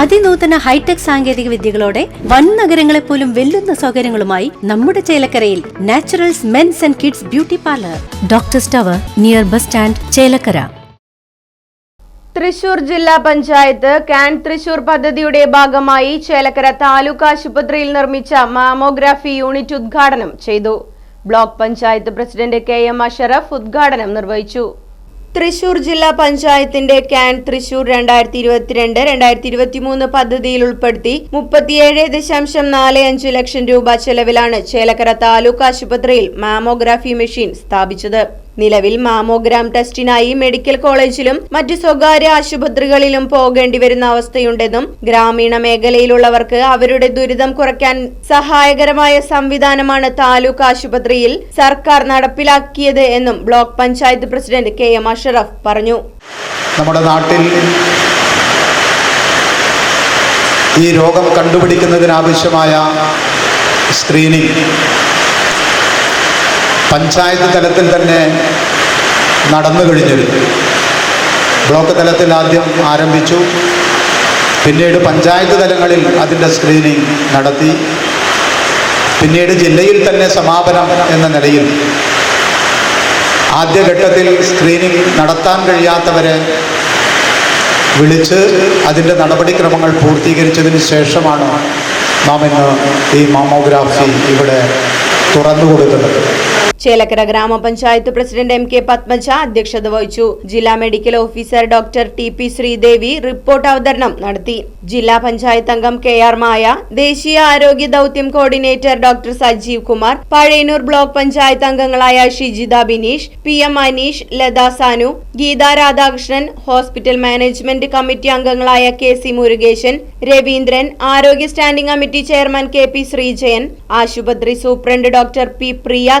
അതിനൂതന hi tech സാങ്കേതിക വിദ്യകളോടെ വൻ നഗരങ്ങളെ പോലും വെല്ലുന്ന സൗകര്യങ്ങളുമായി നമ്മുടെ ചേലക്കരയിൽ Naturals mens and kids beauty parlour. Doctor tower near bus stand Chelakkara. Thrissur ജില്ലാ പഞ്ചായത്ത് കാൻ തൃശൂർ പദ്ധതിയുടെ ഭാഗമായി ചേലക്കര താലൂക്ക് ആശുപത്രിയിൽ നിർമ്മിച്ച മാമോഗ്രാഫി യൂണിറ്റ് ഉദ്ഘാടനം ചെയ്തു. Block panchayat president K M Ashraf ഉദ്ഘാടനം നിർവഹിച്ചു. തൃശൂർ ജില്ലാ പഞ്ചായത്തിന്റെ ക്യാൻ തൃശൂർ രണ്ടായിരത്തി ഇരുപത്തിരണ്ട് രണ്ടായിരത്തി ഇരുപത്തി മൂന്ന് പദ്ധതിയിൽ ഉൾപ്പെടുത്തി മുപ്പത്തിയേഴ് ദശാംശം നാല് അഞ്ച് ലക്ഷം രൂപ ചെലവിലാണ് ചേലക്കര താലൂക്ക് ആശുപത്രിയിൽ മാമോഗ്രാഫി മെഷീൻ സ്ഥാപിച്ചത്. നിലവിൽ മാമോഗ്രാം ടെസ്റ്റിനായി മെഡിക്കൽ കോളേജിലും മറ്റ് സ്വകാര്യ ആശുപത്രികളിലും പോകേണ്ടി വരുന്ന അവസ്ഥയുണ്ടെന്നും ഗ്രാമീണ മേഖലയിലുള്ളവർക്ക് അവരുടെ ദുരിതം കുറയ്ക്കാൻ സഹായകരമായ സംവിധാനമാണ് താലൂക്ക് ആശുപത്രിയിൽ സർക്കാർ നടപ്പിലാക്കിയത് എന്നും block panchayat president K M Ashraf പറഞ്ഞു. നമ്മുടെ നാട്ടിൽ ഈ രോഗം കണ്ടുപിടിക്കുന്നതിനാവശ്യമായ സ്ക്രീനിങ് പഞ്ചായത്ത് തലത്തിൽ തന്നെ നടന്നു കഴിഞ്ഞിരുന്നു ബ്ലോക്ക് തലത്തിൽ ആദ്യം ആരംഭിച്ചു. പിന്നീട് പഞ്ചായത്ത് തലങ്ങളിൽ അതിന്റെ സ്ക്രീനിങ് നടത്തി. പിന്നീട് ജില്ലയിൽ തന്നെ സമാപനം എന്ന നിലയിൽ ആദ്യഘട്ടത്തിൽ സ്ക്രീനിങ് നടത്താൻ കഴിയാത്തവരെ വിളിച്ച് അതിന്റെ നടപടിക്രമങ്ങൾ പൂർത്തീകരിച്ചതിന് ശേഷമാണ് നാം ഇന്ന് ഈ മാമോഗ്രാഫി ഇവിടെ തുറന്നു കൊടുക്കുന്നത്. ചേലക്കര ഗ്രാമപഞ്ചായത്ത് പ്രസിഡന്റ് എം കെ പത്മജ അധ്യക്ഷത വഹിച്ചു. ജില്ലാ medical officer doctor T P Sreedevi report അവതരണം നടത്തി. ജില്ലാ പഞ്ചായത്ത് അംഗം കെ ആർ മായ ദേശീയ ആരോഗ്യ ദൗത്യം coordinator doctor Sajeev Kumar Pazhayannur block panchayat അംഗങ്ങളായ Shijitha Bineesh P M Aneesh Latha Sanu Geetha Radhakrishnan hospital management committee അംഗങ്ങളായ കെ സി മുരുകേശൻ രവീന്ദ്രൻ ആരോഗ്യ standing committee chairman K P Sreejayan ആശുപത്രി സൂപ്രണ്ട് ഡോക്ടർ പി പ്രിയ